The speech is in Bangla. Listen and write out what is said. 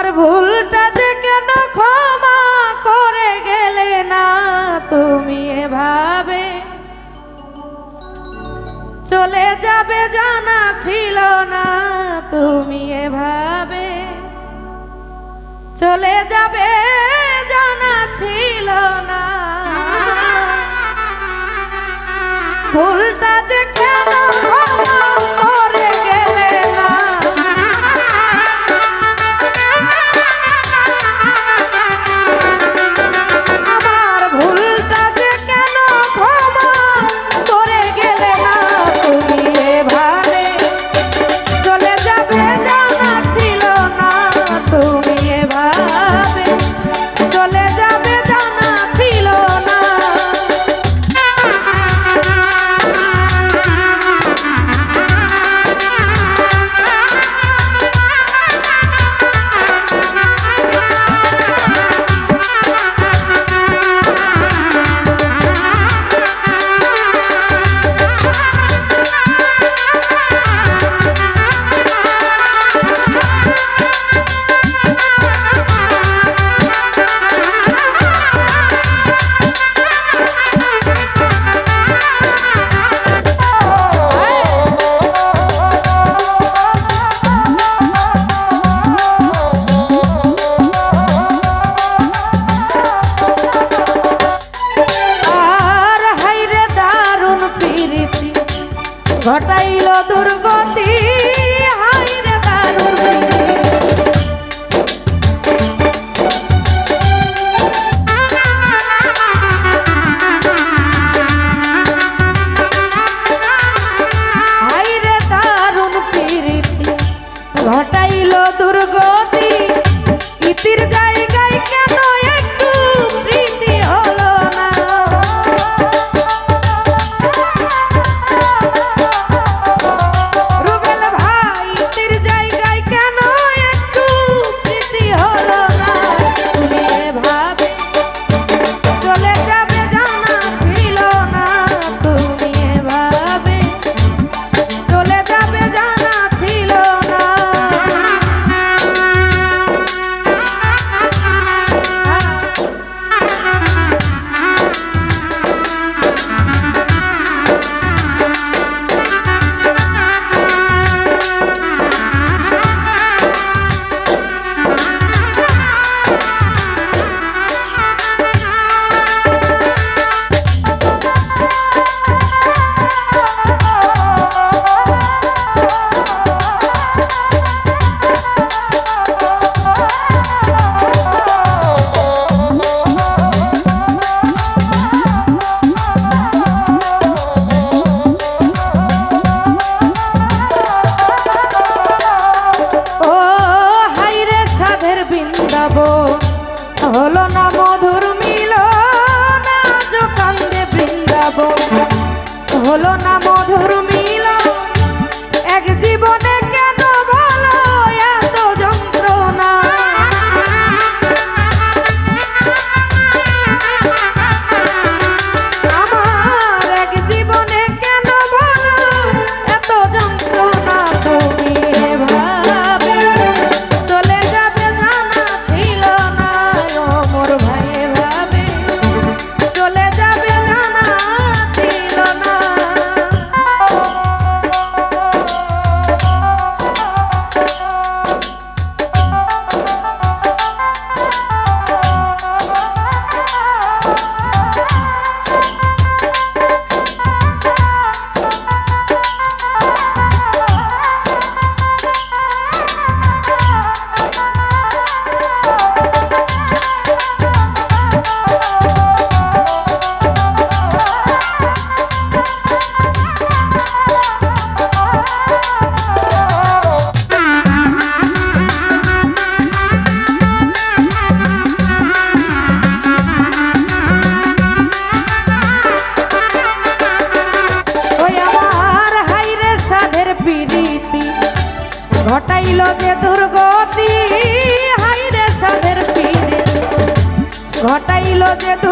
আমার ভুলটা যে কেন ক্ষমা করে গেলে না তুমি এভাবে? চলে যাবে জানা ছিল না তুমি এভাবে। চলে যাবে জানা ছিল না। ভুলটা যে রীতি ঘটাইল দুর্গতি। de